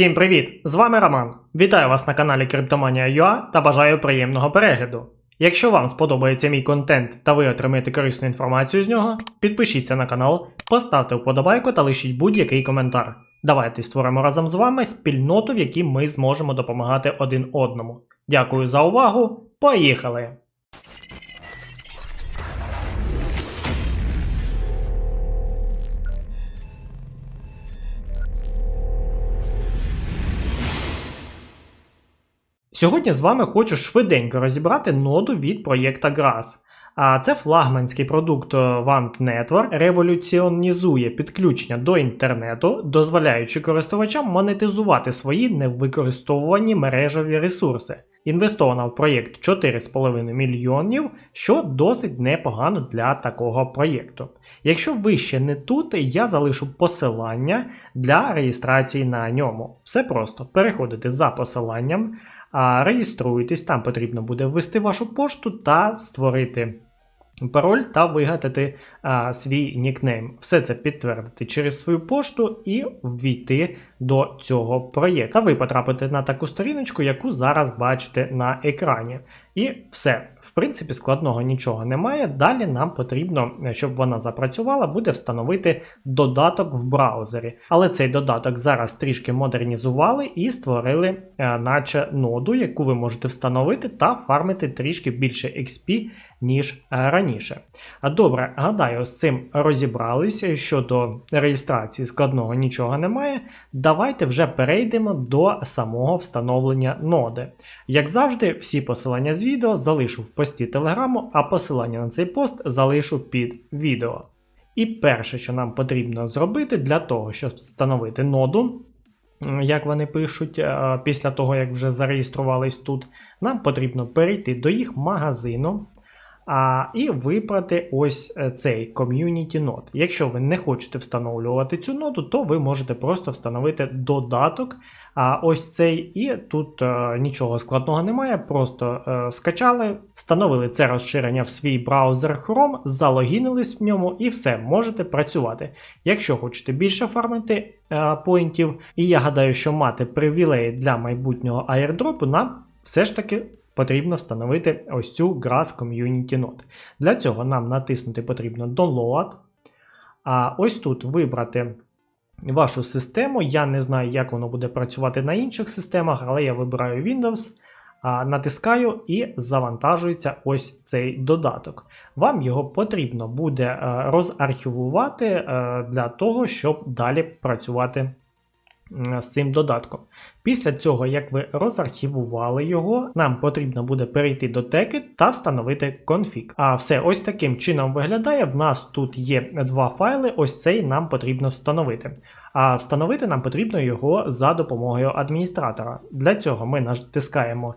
Всім привіт! З вами Роман. Вітаю вас на каналі Криптоманія.ua та бажаю приємного перегляду. Якщо вам сподобається мій контент та ви отримаєте корисну інформацію з нього, підпишіться на канал, поставте вподобайку та лишіть будь-який коментар. Давайте створимо разом з вами спільноту, в якій ми зможемо допомагати один одному. Дякую за увагу. Поїхали! Сьогодні з вами хочу швиденько розібрати ноду від проєкта Grass. А це флагманський продукт Want Network, революціонізує підключення до інтернету, дозволяючи користувачам монетизувати свої невикористовувані мережеві ресурси. Інвестовано в проєкт 4,5 мільйонів, що досить непогано для такого проєкту. Якщо ви ще не тут, я залишу посилання для реєстрації на ньому. Все просто переходите за посиланням. Реєструйтесь, там потрібно буде ввести вашу пошту та створити пароль та вигадати а, свій нікнейм. Все це підтвердити через свою пошту і ввійти до цього проєкту. Ви потрапите на таку сторіночку, яку зараз бачите на екрані. І все, в принципі, складного нічого немає. Далі нам потрібно, щоб вона запрацювала, буде встановити додаток в браузері. Але цей додаток зараз трішки модернізували і створили, е, наче ноду, яку ви можете встановити та фармити трішки більше XP, ніж е, раніше. А добре, гадаю, з цим розібралися. Щодо реєстрації складного нічого немає. Давайте вже перейдемо до самого встановлення ноди. Як завжди, всі посилання з відео залишу в пості телеграму, а посилання на цей пост залишу під відео. І перше, що нам потрібно зробити для того, щоб встановити ноду, як вони пишуть, е, після того, як вже зареєструвались тут, нам потрібно перейти до їх магазину а, і вибрати ось е, цей Community Node. Якщо ви не хочете встановлювати цю ноду, то ви можете просто встановити додаток. А ось цей, і тут е, нічого складного немає. Просто е, скачали, встановили це розширення в свій браузер Chrome, залогінились в ньому і все, можете працювати. Якщо хочете більше фармити е, поінтів, і я гадаю, що мати привілеї для майбутнього аірдропу, нам все ж таки потрібно встановити ось цю Grass Community Node. Для цього нам натиснути потрібно Download. А ось тут вибрати вашу систему. Я не знаю, як воно буде працювати на інших системах, але я вибираю Windows, натискаю і завантажується ось цей додаток. Вам його потрібно буде е, розархівувати е, для того, щоб далі працювати з цим додатком. Після цього, як ви розархівували його, нам потрібно буде перейти до теки та встановити конфіг. А все ось таким чином виглядає. В нас тут є два файли, ось цей нам потрібно встановити. А встановити нам потрібно його за допомогою адміністратора. Для цього ми натискаємо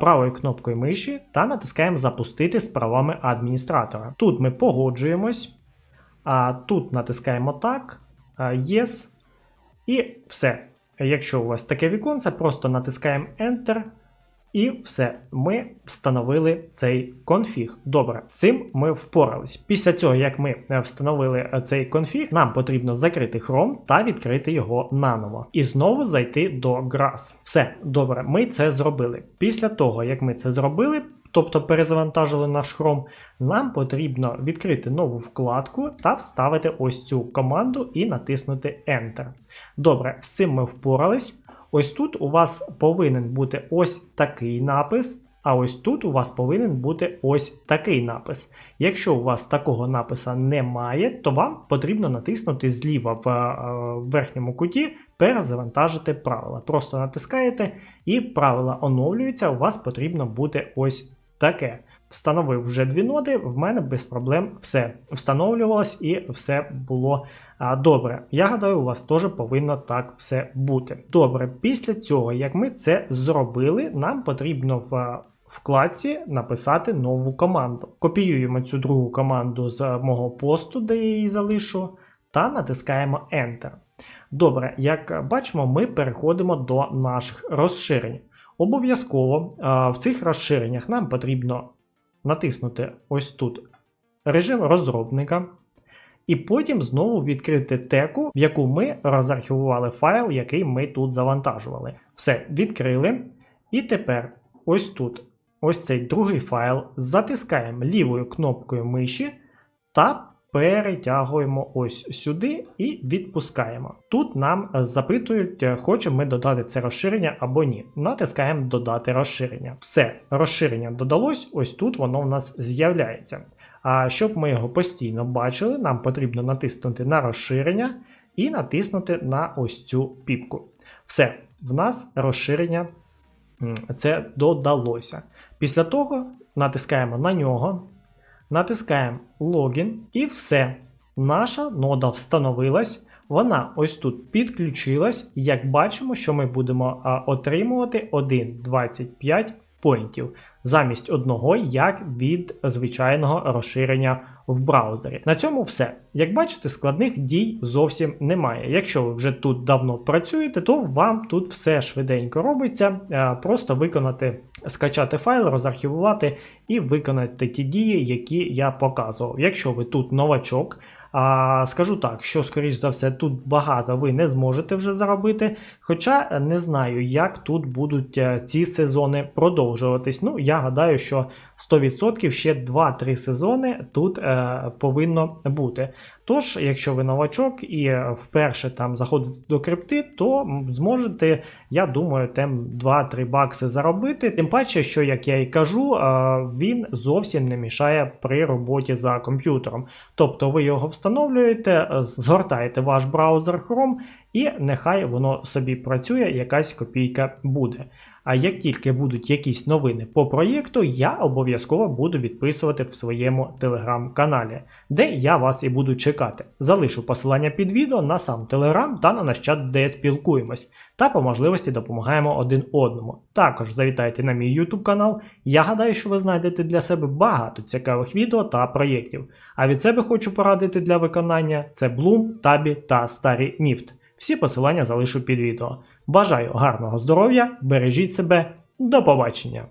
правою кнопкою миші та натискаємо Запустити з правами адміністратора. Тут ми погоджуємось, а тут натискаємо так, Yes, і все. Якщо у вас таке віконце, просто натискаємо Enter. І все, ми встановили цей конфіг. Добре, з цим ми впорались. Після цього, як ми встановили цей конфіг, нам потрібно закрити Chrome та відкрити його наново. І знову зайти до Grass. Все, добре, ми це зробили. Після того, як ми це зробили, тобто перезавантажили наш Chrome, нам потрібно відкрити нову вкладку та вставити ось цю команду і натиснути Enter. Добре, з цим ми впорались. Ось тут у вас повинен бути ось такий напис, а ось тут у вас повинен бути ось такий напис. Якщо у вас такого написа немає, то вам потрібно натиснути зліва в е, верхньому куті перезавантажити правила. Просто натискаєте і правила оновлюються, у вас потрібно бути ось таке. Встановив вже дві ноди, в мене без проблем все встановлювалось і все було а, добре. Я гадаю, у вас теж повинно так все бути. Добре, після цього, як ми це зробили, нам потрібно в вкладці написати нову команду. Копіюємо цю другу команду з мого посту, де я її залишу, та натискаємо Enter. Добре, як бачимо, ми переходимо до наших розширень. Обов'язково в цих розширеннях нам потрібно натиснути ось тут режим розробника. і потім знову відкрити теку, в яку ми розархівували файл, який ми тут завантажували. Все, відкрили. І тепер ось тут, ось цей другий файл, затискаємо лівою кнопкою миші та перетягуємо ось сюди і відпускаємо. Тут нам запитують, хочемо ми додати це розширення або ні. Натискаємо додати розширення. Все, розширення додалось, ось тут воно в нас з'являється. А щоб ми його постійно бачили, нам потрібно натиснути на розширення і натиснути на ось цю піпку. Все, в нас розширення це додалося. Після того натискаємо на нього, натискаємо логін і все. Наша нода встановилась. Вона ось тут підключилась. Як бачимо, що ми будемо отримувати 1,25 поінтів замість одного, як від звичайного розширення в браузері. На цьому все. Як бачите, складних дій зовсім немає. Якщо ви вже тут давно працюєте, то вам тут все швиденько робиться. Е, Просто виконати, скачати файл, розархівувати і виконати ті дії, які я показував. Якщо ви тут новачок, а, скажу так, що, скоріш за все, тут багато ви не зможете вже заробити. Хоча не знаю, як тут будуть е, ці сезони продовжуватись. Ну, я гадаю, що 100% ще 2-3 сезони тут е, повинно бути. Тож, якщо ви новачок і е, вперше там заходите до крипти, то зможете, я думаю, там 2-3 бакси заробити. Тим паче, що, як я і кажу, е, він зовсім не мішає при роботі за комп'ютером. Тобто ви його встановлюєте, е, згортаєте ваш браузер Chrome, і нехай воно собі працює, якась копійка буде. А як тільки будуть якісь новини по проєкту, я обов'язково буду відписувати в своєму телеграм-каналі, де я вас і буду чекати. Залишу посилання під відео на сам телеграм та на наш чат, де спілкуємось, та по можливості допомагаємо один одному. Також завітайте на мій YouTube канал. Я гадаю, що ви знайдете для себе багато цікавих відео та проєктів. А від себе хочу порадити для виконання це Bloom, Tabі та Старі Ніфт. Всі посилання залишу під відео. Бажаю гарного здоров'я, бережіть себе, до побачення!